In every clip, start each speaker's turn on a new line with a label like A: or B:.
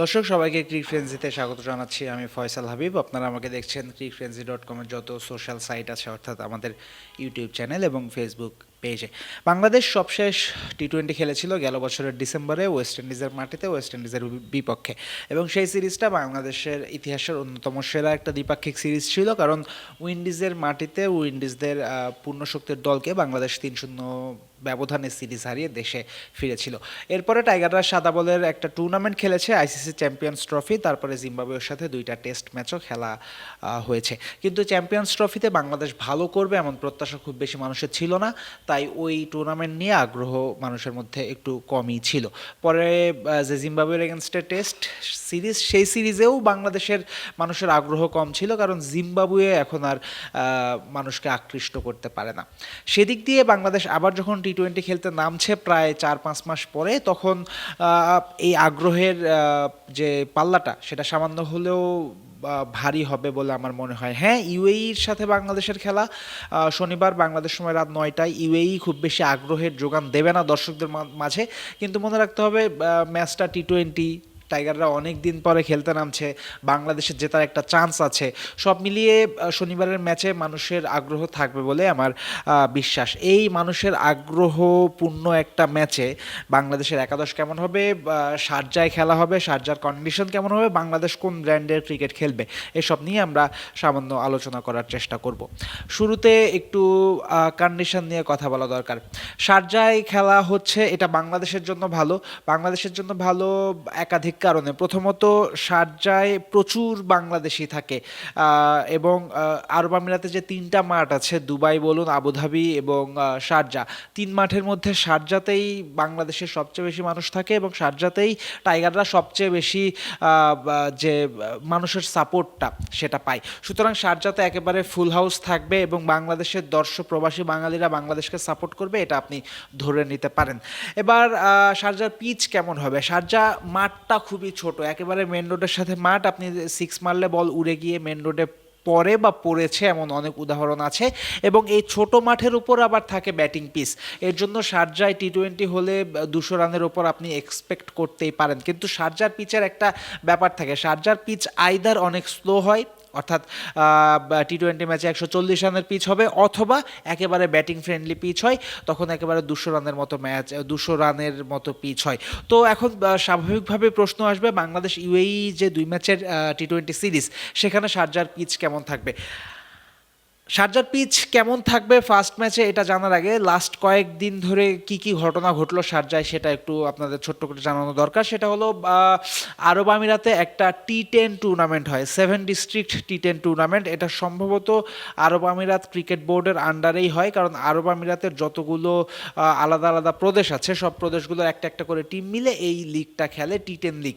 A: দর্শক, সবাইকে ক্রিক ফ্রেন্সিতে স্বাগত জানাচ্ছি। আমি ফয়সাল হাবিব। আপনারা আমাকে দেখছেন ক্রিক ফ্রেন্সি ডট কমের যত সোশ্যাল সাইট আছে, অর্থাৎ আমাদের ইউটিউব চ্যানেল এবং ফেসবুক পেজে বাংলাদেশ সবশেষ টি টোয়েন্টি খেলেছিল গেল বছরের ডিসেম্বরে ওয়েস্ট ইন্ডিজের মাটিতে ওয়েস্ট ইন্ডিজের বিপক্ষে। এবং সেই সিরিজটা বাংলাদেশের ইতিহাসের অন্যতম সেরা একটা দ্বিপাক্ষিক সিরিজ ছিল, কারণ উইন্ডিজের মাটিতে উইন্ডিজদের পূর্ণ শক্তির দলকে বাংলাদেশ তিন শূন্য ব্যবধানে সিরিজ হারিয়ে দেশে ফিরেছিল। এরপরে টাইগাররা সাদা বলের একটা টুর্নামেন্ট খেলেছে, আইসিসি চ্যাম্পিয়ন্স ট্রফি তারপরে জিম্বাবুয়ের সাথে দুইটা টেস্ট ম্যাচও খেলা হয়েছে। কিন্তু চ্যাম্পিয়ন্স ট্রফিতে বাংলাদেশ ভালো করবে এমন প্রত্যাশা খুব বেশি মানুষের ছিল না, তাই ওই টুর্নামেন্ট নিয়ে আগ্রহ মানুষের মধ্যে একটু কমই ছিল। পরে যে জিম্বাবুয়ের এগেনস্টে টেস্ট সিরিজ সেই সিরিজেও বাংলাদেশের মানুষের আগ্রহ কম ছিল, কারণ জিম্বাবুয়ে এখন আর মানুষকে আকৃষ্ট করতে পারে না। সেদিক দিয়ে বাংলাদেশ আবার যখন টি টোয়েন্টি খেলতে নামছে প্রায় চার পাঁচ মাস পরে, তখন এই আগ্রহের যে পাল্লাটা সেটা সামান্য হলেও ভারী হবে বলে আমার মনে হয়। হ্যাঁ ইউএইর সাথে বাংলাদেশের খেলা শনিবার বাংলাদেশ সময় রাত নয়টায় ইউএই খুব বেশি আগ্রহের যোগান দেবে না দর্শকদের মাঝে। কিন্তু মনে রাখতে হবে ম্যাচটা টি টোয়েন্টি টাইগাররা অনেক দিন পরে খেলতে নামছে বাংলাদেশের জেতার একটা চান্স আছে। সব মিলিয়ে শনিবারের ম্যাচে মানুষের আগ্রহ থাকবে বলে আমার বিশ্বাস। এই মানুষের আগ্রহপূর্ণ একটা ম্যাচে বাংলাদেশের একাদশ কেমন হবে? বা শারজায় খেলা হবে শারজার কন্ডিশন কেমন হবে? বাংলাদেশ কোন ব্র্যান্ডের ক্রিকেট খেলবে? এসব নিয়ে আমরা সামান্য আলোচনা করার চেষ্টা করব। শুরুতে একটু কন্ডিশন নিয়ে কথা বলা দরকার। শারজায় খেলা হচ্ছে, এটা বাংলাদেশের জন্য ভালো। বাংলাদেশের জন্য ভালো, একাধিক কারণে। প্রথমত শারজায় প্রচুর বাংলাদেশি থাকে। এবং আরব আমিরাতে যে তিনটা মাঠ আছে দুবাই বলুন আবুধাবি এবং শারজা তিন মাঠের মধ্যে শারজাতেই বাংলাদেশের সবচেয়ে বেশি মানুষ থাকে এবং শারজাতেই টাইগাররা সবচেয়ে বেশি যে মানুষের সাপোর্টটা সেটা পায়। সুতরাং শারজাতে একেবারে ফুল হাউস থাকবে এবং বাংলাদেশের দর্শক প্রবাসী বাঙালিরা বাংলাদেশকে সাপোর্ট করবে এটা আপনি ধরে নিতে পারেন। এবার আহ, শারজার পিচ কেমন হবে? শারজা মাঠটা খুবই ছোট। একেবারে মেন রোডের সাথে মাঠ, আপনি সিক্স মারলে বল উড়ে গিয়ে মেন রোডে পরে বা পড়েছে এমন অনেক উদাহরণ আছে এবং এই ছোট মাঠের উপর আবার থাকে ব্যাটিং পিস এর জন্য সার্জায় টি টোয়েন্টি হলে দুশো রানের ওপর আপনি এক্সপেক্ট করতেই পারেন। কিন্তু সার্জার পিচের একটা ব্যাপার থাকে। সার্জার পিচ আইদার অনেক স্লো হয় অর্থাৎ টি টোয়েন্টি ম্যাচে একশো চল্লিশ রানের পিচ হবে অথবা একেবারে ব্যাটিং ফ্রেন্ডলি পিচ হয়, তখন একেবারে দুশো রানের মতো ম্যাচ দুশো রানের মতো পিচ হয়। তো এখন স্বাভাবিকভাবে প্রশ্ন আসবে বাংলাদেশ ইউএই যে দুই ম্যাচের টি টোয়েন্টি সিরিজ সেখানে সার্জার পিচ কেমন থাকবে? শারজার পিচ কেমন থাকবে ফার্স্ট ম্যাচে এটা জানার আগে লাস্ট কয়েকদিন ধরে কি কি ঘটনা ঘটলো শারজায় সেটা একটু আপনাদের ছোট্ট করে জানানো দরকার। সেটা হলো আরব আমিরাতে একটা টি টেন টুর্নামেন্ট হয় seven district T ten tournament এটা সম্ভবত আরব আমিরাত ক্রিকেট বোর্ডের আন্ডারেই হয়, কারণ আরব আমিরাতের যতগুলো আলাদা আলাদা প্রদেশ আছে, সব প্রদেশগুলোর একটা একটা করে টিম মিলে এই লিগটা খেলে টি টেন লিগ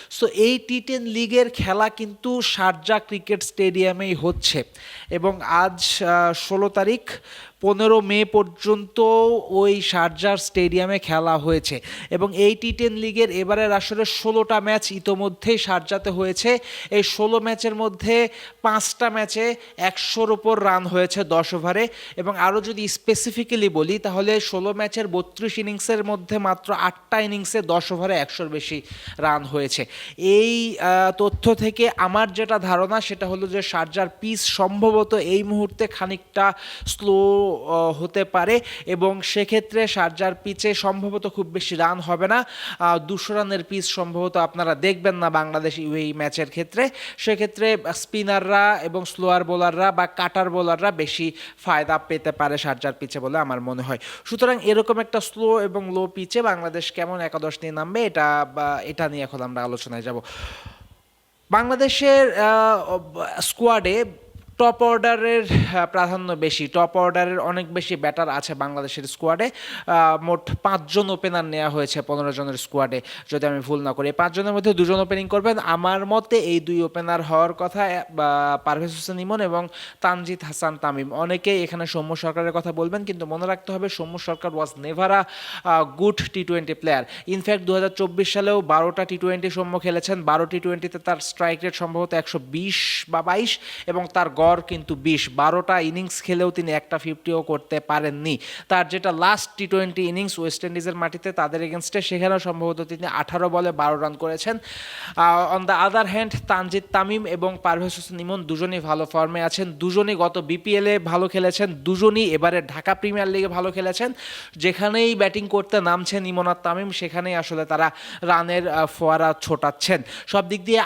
A: so এই টি টেন লিগের খেলা কিন্তু শারজা ক্রিকেট স্টেডিয়ামেই হচ্ছে। এবং আজ ষোলো তারিখ, পনেরো মে পর্যন্ত ওই শারজার স্টেডিয়ামে খেলা হয়েছে। এবং এই টি টেন লিগের এবারের আসলে ষোলোটা ম্যাচ ইতোমধ্যেই শারজাতে হয়েছে। এই ষোলো ম্যাচের মধ্যে পাঁচটা ম্যাচে একশোর ওপর রান হয়েছে দশ ওভারে এবং আরও যদি স্পেসিফিক্যালি বলি, তাহলে ষোলো ম্যাচের বত্রিশ ইনিংসের মধ্যে মাত্র আটটা ইনিংসে দশ ওভারে একশোর বেশি রান হয়েছে। এই তথ্য থেকে আমার যেটা ধারণা সেটা হলো যে শারজার পিচ সম্ভবত এই মুহূর্তে খানিকটা স্লো হতে পারে এবং সেক্ষেত্রে শারজার পিচে সম্ভবত খুব বেশি রান হবে না। দুশো রানের পিচ সম্ভবত আপনারা দেখবেন না বাংলাদেশ এই ম্যাচের ক্ষেত্রে। সেক্ষেত্রে স্পিনাররা এবং স্লোয়ার বোলাররা বা কাটার বোলাররা বেশি ফায়দা পেতে পারে শারজার পিচে বলে আমার মনে হয়। সুতরাং এরকম একটা স্লো এবং লো পিচে বাংলাদেশ কেমন একাদশ নিয়ে নামবে এটা এটা নিয়ে এখন আমরা আলোচনায় যাব। বাংলাদেশের স্কোয়াডে টপ অর্ডারের প্রাধান্য বেশি টপ অর্ডারের অনেক বেশি ব্যাটার আছে বাংলাদেশের স্কোয়াডে মোট পাঁচজন ওপেনার নেওয়া হয়েছে পনেরো জনের স্কোয়াডে যদি আমি ভুল না করি। এই পাঁচজনের মধ্যে দুজন ওপেনিং করবেন। আমার মতে এই দুই ওপেনার হওয়ার কথা পারভেজ হোসেন ইমন এবং তানজিদ হাসান তামিম। অনেকেই এখানে সৌম্য সরকারের কথা বলবেন, কিন্তু মনে রাখতে হবে Soumya Sarkar was never a good T twenty player in fact দু হাজার চব্বিশ সালেও বারোটা টি টোয়েন্টি সৌম্য খেলেছেন। বারো টি টোয়েন্টিতে তার স্ট্রাইক রেট সম্ভবত একশো বিশ বা বাইশ এবং তার গড় কিন্তু বিশ বারোটা ইনিংস খেলেও তিনি একটা ফিফটিও করতে পারেননি। তার যেটা last T twenty innings west ইন্ডিজের মাটিতে তাদের এগেনস্টে সেখানেও সম্ভবত তিনি আঠারো বলে বারো রান করেছেন। On the other hand Tanzid Tamim এবং পারভেজ হোসেন ইমন দুজনই ভালো ফর্মে আছেন। দুজনই গত বিপিএলে ভালো খেলেছেন। দুজনই এবারে ঢাকা প্রিমিয়ার লিগে ভালো খেলেছেন। যেখানেই ব্যাটিং করতে নামছেন ইমন আর তামিম, সেখানেই আসলে তারা রানের ফোয়ারা ছোটাচ্ছেন। সব দিক দিয়ে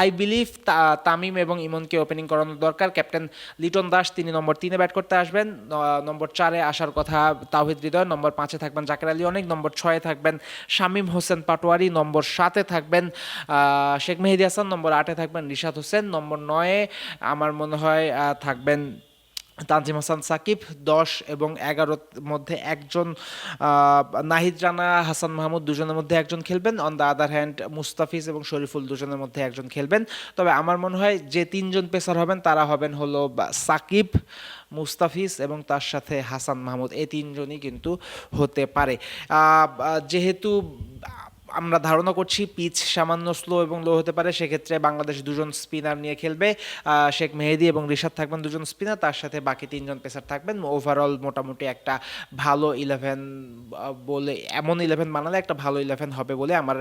A: আই বিলিভ তামিম এবং ইমনকে ওপেনিং করানো দরকার। ক্যাপ্টেন লিটন দাস, তিনি নম্বর তিনে ব্যাট করতে আসবেন। নম্বর চারে আসার কথা তাহিদ হৃদয়, নম্বর পাঁচে থাকবেন জাকের আলী অনেক, নম্বর ছয়ে থাকবেন শামীম হোসেন পাটোয়ারি, নম্বর সাতে থাকবেন শেখ মেহেদি হাসান, নম্বর আটে থাকবেন রিশাদ হোসেন, নম্বর নয়ে আমার মনে হয় থাকবেন তানজিম হাসান সাকিব, দশ এবং এগারোর মধ্যে একজন নাহিদ রানা, হাসান মাহমুদ দুজনের মধ্যে একজন খেলবেন। On the other hand Mustafiz এবং শরীফুল দুজনের মধ্যে একজন খেলবেন। তবে আমার মনে হয় যে তিনজন পেসার হবেন, তারা হবেন হলো সাকিব, মুস্তাফিজ এবং তার সাথে হাসান মাহমুদ। এই তিনজনই কিন্তু হতে পারে। যেহেতু আমরা ধারণা করছি পিচ সামান্য স্লো এবং লো হতে পারে, সেক্ষেত্রে বাংলাদেশ দুজন স্পিনার নিয়ে খেলবে। শেখ মেহেদি এবং রিশাদ থাকবেন দুজন স্পিনার তার সাথে বাকি তিনজন পেসার থাকবেন। ওভারঅল মোটামুটি একটা ভালো ইলেভেন বলে, এমন ইলেভেন বানালে একটা ভালো ইলেভেন হবে বলে আমার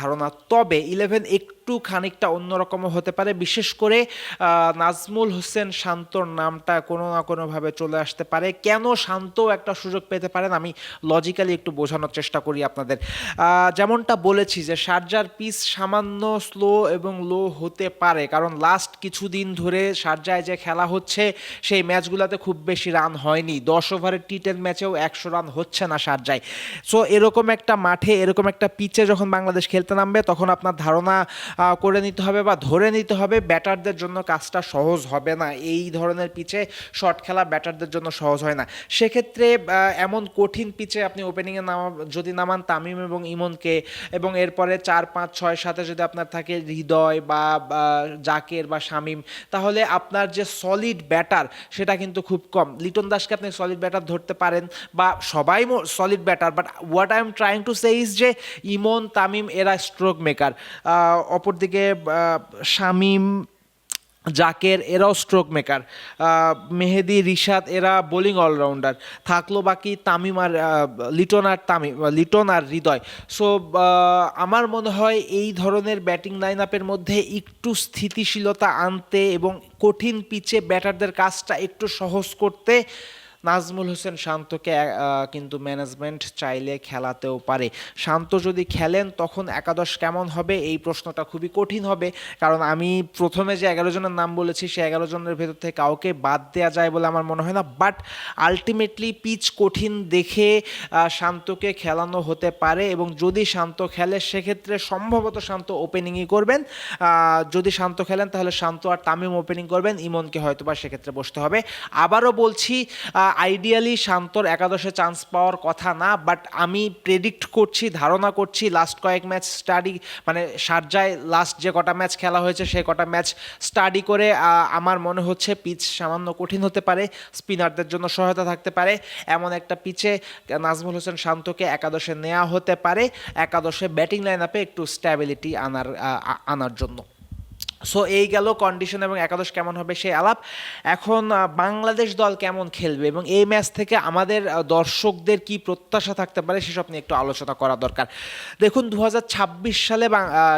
A: ধারণা। তবে ইলেভেন একটু খানিকটা অন্যরকমও হতে পারে। বিশেষ করে নাজমুল হোসেন শান্তর নামটা কোনো না কোনোভাবে চলে আসতে পারে। কেন শান্ত একটা সুযোগ পেতে পারেন? আমি লজিক্যালি একটু বোঝানোর চেষ্টা করি আপনাদের। যেমনটা বলেছি যে সার্জার পিস সামান্য স্লো এবং লো হতে পারে। কারণ লাস্ট কিছুদিন ধরে সার্জায় যে খেলা হচ্ছে, সেই ম্যাচগুলোতে খুব বেশি রান হয়নি। দশ ওভারের টি টেন ম্যাচেও একশো রান হচ্ছে না সার্জায় সো এরকম একটা মাঠে, এরকম একটা পিচে যখন বাংলাদেশ খেলতে নামবে, তখন আপনার ধারণা করে নিতে হবে বা ধরে নিতে হবে, ব্যাটারদের জন্য কাজটা সহজ হবে না। এই ধরনের পিচে শর্ট খেলা ব্যাটারদের জন্য সহজ হয় না। সেক্ষেত্রে এমন কঠিন পিচে আপনি ওপেনিংয়ে নামা, যদি নামান তামিম এবং ইমনকে, এবং এরপরে চার, পাঁচ, ছয় সাথে যদি আপনার থাকে হৃদয় বা জাকের বা শামিম, তাহলে আপনার যে সলিড ব্যাটার সেটা কিন্তু খুব কম। লিটন দাসকে আপনি সলিড ব্যাটার ধরতে পারেন বা সবাই solid batter but what I am trying to say is যে ইমন, তামিম এরা স্ট্রোক মেকার অপরদিকে শামিম, জাকের, এরাও স্ট্রোক মেকার মেহেদি, রিশাদ, এরা বোলিং অলরাউন্ডার থাকল বাকি তামিম আর লিটন আর তামিম লিটন আর হৃদয়। সো আমার মনে হয় এই ধরনের ব্যাটিং লাইন আপের মধ্যে একটু স্থিতিশীলতা আনতে এবং কঠিন পিচে ব্যাটারদের কাজটা একটু সহজ করতে নাজমুল হোসেন শান্তকে কিন্তু ম্যানেজমেন্ট চাইলে খেলাতেও পারে। শান্ত যদি খেলেন, তখন একাদশ কেমন হবে? এই প্রশ্নটা খুবই কঠিন হবে। কারণ আমি প্রথমে যে এগারো জনের নাম বলেছি সে এগারো জনের ভেতর থেকে কাউকে বাদ দেওয়া যায় বলে আমার মনে হয় না। বাট আলটিমেটলি পিচ কঠিন দেখে শান্তকে খেলানো হতে পারে এবং যদি শান্ত খেলে, সেক্ষেত্রে সম্ভবত শান্ত ওপেনিংই করবেন। যদি শান্ত খেলেন, তাহলে শান্ত আর তামিম ওপেনিং করবেন। ইমনকে হয়তো বা সেক্ষেত্রে বসতে হবে। আবারও বলছি আইডিয়ালি শান্তর একাদশে চান্স পাওয়ার কথা না বাট আমি প্রেডিক্ট করছি, ধারণা করছি লাস্ট কয়েক ম্যাচ স্টাডি মানে সার্জায় লাস্ট যে কটা ম্যাচ খেলা হয়েছে, সে কটা ম্যাচ স্টাডি করে আমার মনে হচ্ছে পিচ সামান্য কঠিন হতে পারে স্পিনারদের জন্য সহায়তা থাকতে পারে। এমন একটা পিচে নাজমুল হোসেন শান্তকে একাদশে নেওয়া হতে পারে, একাদশে ব্যাটিং লাইন আপে একটু স্ট্যাবিলিটি আনার আনার জন্য। সো এই গেল কন্ডিশন এবং একাদশ কেমন হবে সেই আলাপ। এখন বাংলাদেশ দল কেমন খেলবে এবং এই ম্যাচ থেকে আমাদের দর্শকদের কি প্রত্যাশা থাকতে পারে সেসব নিয়ে একটু আলোচনা করা দরকার। দেখুন দু হাজার ছাব্বিশ সালে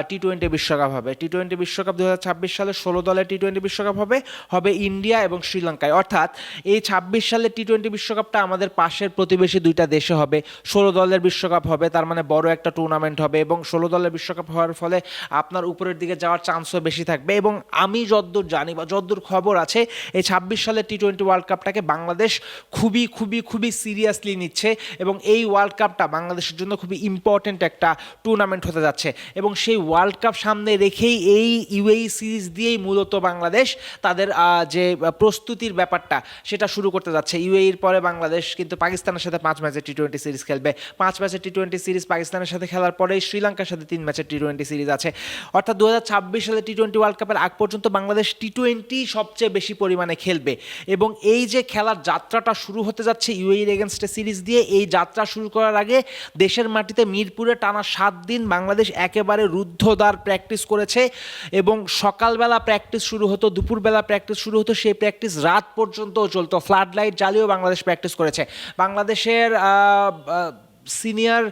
A: টি টোয়েন্টি বিশ্বকাপ হবে। টি টোয়েন্টি বিশ্বকাপ দু হাজার ছাব্বিশ সালে ষোলো দলের টি টোয়েন্টি বিশ্বকাপ হবে হবে ইন্ডিয়া এবং শ্রীলঙ্কায়। অর্থাৎ, এই ছাব্বিশ সালে টি টোয়েন্টি বিশ্বকাপটা আমাদের পাশের প্রতিবেশী দুইটা দেশে হবে। ষোলো দলের বিশ্বকাপ হবে, তার মানে বড় একটা টুর্নামেন্ট হবে এবং ষোলো দলের বিশ্বকাপ হওয়ার ফলে আপনার উপরের দিকে যাওয়ার চান্সও বেশি থাকবে এবং আমি যদ্দূর জানি বা যদ্দূর খবর আছে, এই ছাব্বিশ সালের টি টোয়েন্টি ওয়ার্ল্ড কাপটাকে বাংলাদেশ খুবই খুবই খুবই সিরিয়াসলি নিচ্ছে এবং এই ওয়ার্ল্ড কাপটা বাংলাদেশের জন্য খুবই ইম্পর্ট্যান্ট একটা টুর্নামেন্ট হতে যাচ্ছে এবং সেই ওয়ার্ল্ড কাপ সামনে রেখেই এই ইউএই সিরিজ দিয়েই মূলত বাংলাদেশ তাদের যে প্রস্তুতির ব্যাপারটা সেটা শুরু করতে যাচ্ছে। ইউএইর পরে বাংলাদেশ কিন্তু পাকিস্তানের সাথে পাঁচ ম্যাচের টি টোয়েন্টি সিরিজ খেলবে। পাঁচ ম্যাচের টি টোয়েন্টি সিরিজ পাকিস্তানের সাথে খেলার পরেই শ্রীলঙ্কার সাথে তিন ম্যাচের টি টোয়েন্টি সিরিজ আছে। অর্থাৎ দু হাজার ছাব্বিশ সালে টি টোয়েন্টি ওয়ার্ল্ড কাপের আগ পর্যন্ত বাংলাদেশ টি টোয়েন্টি সবচেয়ে বেশি পরিমাণে খেলবে। এবং এই যে খেলার যাত্রাটা শুরু হতে যাচ্ছে ইউএই এগেনস্টে সিরিজ দিয়ে, এই যাত্রা শুরু করার আগে দেশের মাটিতে মিরপুরে টানা সাত দিন বাংলাদেশ একেবারে রুদ্ধদ্বার প্র্যাকটিস করেছে এবং সকালবেলা প্র্যাকটিস শুরু হতো, দুপুরবেলা প্র্যাকটিস শুরু হতো, সেই প্র্যাকটিস রাত পর্যন্ত চলতো। ফ্লাড লাইট জ্বালিয়েও বাংলাদেশ প্র্যাকটিস করেছে। বাংলাদেশের সিনিয়র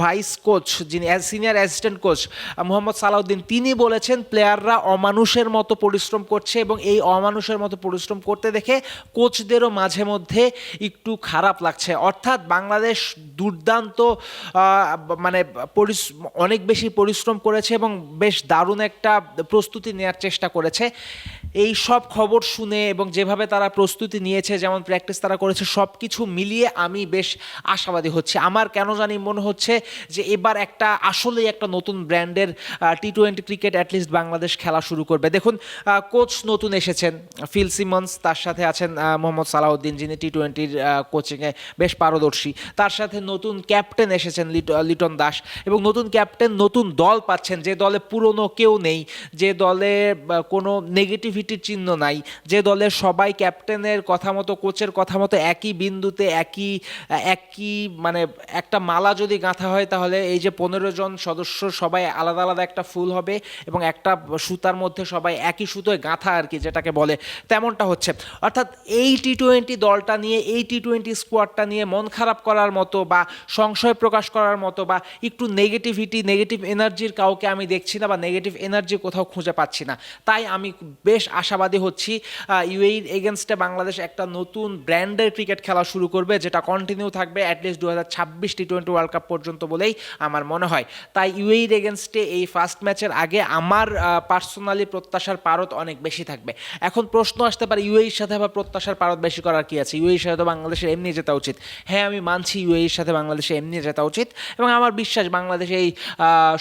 A: ভাইস কোচ, যিনি senior assistant coach, Mohammad Salauddin, তিনি বলেছেন প্লেয়াররা অমানুষের মতো পরিশ্রম করছে এবং এই অমানুষের মতো পরিশ্রম করতে দেখে কোচদেরও মাঝে মধ্যে একটু খারাপ লাগছে। অর্থাৎ বাংলাদেশ দুর্দান্ত মানে অনেক বেশি পরিশ্রম করেছে এবং বেশ দারুণ একটা প্রস্তুতি নেওয়ার চেষ্টা করেছে। এই সব খবর শুনে এবং যেভাবে তারা প্রস্তুতি নিয়েছে, যেমন প্র্যাকটিস তারা করেছে সব কিছু মিলিয়ে আমি বেশ আশাবাদী হচ্ছি। আমার কেন জানি মনে হচ্ছে যে এবার একটা আসলেই একটা নতুন ব্র্যান্ডের T twenty cricket at least Bangladesh খেলা শুরু করবে। দেখুন কোচ নতুন এসেছেন ফিল সিমন্স তার সাথে আছেন মোহাম্মদ সালাউদ্দিন, যিনি টি টোয়েন্টির কোচিংয়ে বেশ পারদর্শী। তার সাথে নতুন ক্যাপ্টেন এসেছেন, লিট- লিটন দাস এবং নতুন ক্যাপ্টেন নতুন দল পাচ্ছেন। যে দলে পুরনো কেউ নেই, যে দলে কোনো নেগেটিভিটির চিহ্ন নাই, যে দলের সবাই ক্যাপ্টেনের কথা মতো কোচের কথা মতো একই বিন্দুতে, একই একই মানে একটা মালা যদি গাঁথা হয়, তাহলে এই যে পনেরো জন সদস্য সবাই আলাদা আলাদা একটা ফুল হবে এবং একটা সুতার মধ্যে সবাই একই সুতোয় গাঁথা আর কি যেটাকে বলে। তেমনটা হচ্ছে। অর্থাৎ এই টি টোয়েন্টি দলটা নিয়ে, এই টি টোয়েন্টি স্কোয়াডটা নিয়ে মন খারাপ করার মতো বা সংশয় প্রকাশ করার মতো বা একটু নেগেটিভিটি নেগেটিভ এনার্জির কাউকে আমি দেখছি না বা নেগেটিভ এনার্জি কোথাও খুঁজে পাচ্ছি না। তাই আমি বেশ আশাবাদী হচ্ছি ইউএইর এগেনস্টে বাংলাদেশ একটা নতুন ব্র্যান্ডের ক্রিকেট খেলা শুরু করবে, যেটা কন্টিনিউ থাকবে অ্যাটলিস্ট দু হাজার ছাব্বিশ টি টোয়েন্টি ওয়ার্ল্ড কাপ পর্যন্ত বলেই আমার মনে হয়। তাই ইউএইর এগেনস্টে এই ফার্স্ট ম্যাচের আগে আমার পার্সোনালি প্রত্যাশার পারত অনেক বেশি থাকবে। এখন প্রশ্ন আসতে পারে ইউএইর সাথে আবার প্রত্যাশার পারত বেশি করার কি আছে? ইউএইর সাথে তো বাংলাদেশের এমনি জেতা উচিত। হ্যাঁ আমি মানছি ইউএইর সাথে বাংলাদেশে এমনি জেতা উচিত এবং আমার বিশ্বাস বাংলাদেশ এই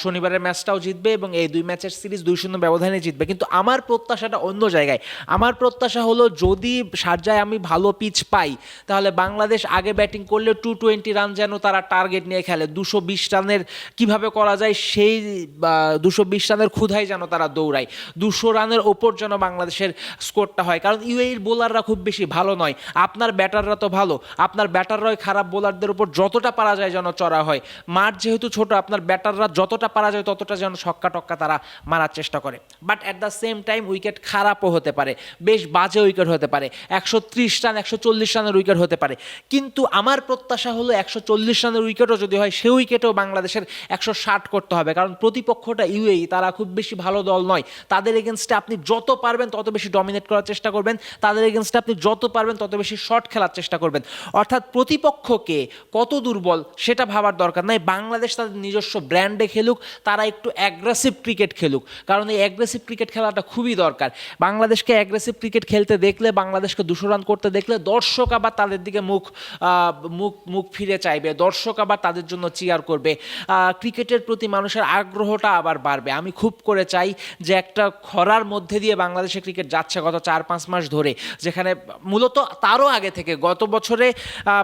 A: শনিবারের ম্যাচটাও জিতবে এবং এই দুই ম্যাচের সিরিজ দুই শূন্য ব্যবধানে জিতবে। কিন্তু আমার প্রত্যাশাটা অন্য জায়গায়। আমার প্রত্যাশা হলো যদি সার্জায় আমি ভালো পিচ পাই, তাহলে বাংলাদেশ আগে ব্যাটিং করলে টু টোয়েন্টি রান যেন তারা টার্গেট নিয়ে খেলে। দুশো বিশ রানের কীভাবে করা যায় সেই দুশো বিশ রানের ক্ষুধাই যেন তারা দৌড়ায়। দুশো রানের ওপর যেন বাংলাদেশের স্কোরটা হয়। কারণ ইউএইর বোলাররা খুব বেশি ভালো নয়। আপনার ব্যাটাররা তো ভালো। আপনার ব্যাটাররাই খারাপ বোলারদের উপর যতটা পারা যায় যেন চড়া হয়। মাঠ যেহেতু ছোট, আপনার ব্যাটাররা যতটা পারা যায় ততটা যেন ছক্কা টক্কা তারা মারার চেষ্টা করে। But at the same time wicket খারাপও হতে পারে। বেশ বাজে উইকেট হতে পারে। একশো ত্রিশ রান, একশো চল্লিশ রানের উইকেট হতে পারে। কিন্তু আমার প্রত্যাশা হলো একশো চল্লিশ রানের উইকেটও যদি হয় সে উইকেটেও বাংলাদেশের একশো ষাট করতে হবে। কারণ প্রতিপক্ষটা ইউএই, তারা খুব বেশি ভালো দল নয়। তাদের এগেনস্টে আপনি যত পারবেন, তত বেশি ডমিনেট করার চেষ্টা করবেন। তাদের এগেনস্টে আপনি যত পারবেন, তত বেশি শট খেলার চেষ্টা করবেন। অর্থাৎ প্রতিপক্ষকে কত দুর্বল, সেটা ভাবার দরকার নাই। বাংলাদেশ তাদের নিজস্ব ব্র্যান্ডে খেলুক, তারা একটু অ্যাগ্রেসিভ ক্রিকেট খেলুক। কারণ এই অ্যাগ্রেসিভ ক্রিকেট খেলাটা খুবই দরকার। বাংলাদেশকে অ্যাগ্রেসিভ ক্রিকেট খেলতে দেখলে, বাংলাদেশকে দুশো রান করতে দেখলে, দর্শক আবার তাদের দিকে মুখ মুখ মুখ ফিরে চাইবে। দর্শক আবার তাদের জন্য চিয়ার করবে। ক্রিকেটের প্রতি মানুষের আগ্রহটা আবার বাড়বে। আমি খুব করে চাই যে একটা খরার মধ্যে দিয়ে বাংলাদেশে ক্রিকেট যাচ্ছে গত চার পাঁচ মাস ধরে, যেখানে মূলত তারও আগে থেকে গত বছরে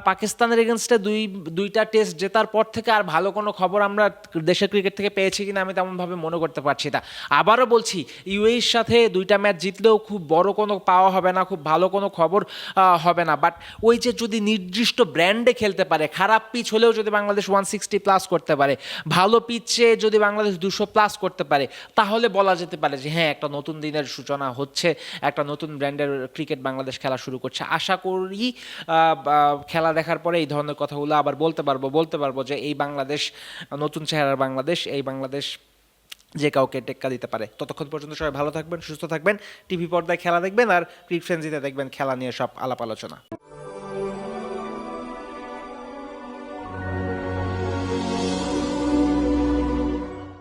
A: পাকিস্তানের এগেনস্টে দুই, দুইটা টেস্ট জেতার পর থেকে আর ভালো কোনো খবর আমরা দেশের ক্রিকেট থেকে পেয়েছি কিনা আমি তেমনভাবে মনে করতে পারছি না। আবারও বলছি, ইউএইর সাথে দুইটা ম্যাচ জিতলেও খুব বড় কোনো পাওয়া হবে না, খুব ভালো কোনো খবর হবে না। বাট ওই যে যদি নির্দিষ্ট ব্র্যান্ডে খেলতে পারে, খারাপ পিচ হলেও যদি বাংলাদেশ ওয়ান সিক্সটি প্লাস করতে পারে, ভালো পিচে যদি বাংলাদেশ দুশো প্লাস করতে পারে, তাহলে বলা যেতে পারে যে হ্যাঁ একটা নতুন দিনের সূচনা হচ্ছে, একটা নতুন ব্র্যান্ডের ক্রিকেট বাংলাদেশ খেলা শুরু করছে। আশা করি খেলা দেখার পরে এই ধরনের কথাগুলো আবার বলতে পারব বলতে পারব যে এই বাংলাদেশ, নতুন চেহারার বাংলাদেশ, এই বাংলাদেশ যে কাউকে টেক্কা দিতে পারে। ততক্ষণ পর্যন্ত সবাই ভালো থাকবেন, সুস্থ থাকবেন টিভি পর্দায় খেলা দেখবেন আর ক্রিক ফ্রেন্সিতে দেখবেন খেলা নিয়ে সব আলাপ আলোচনা।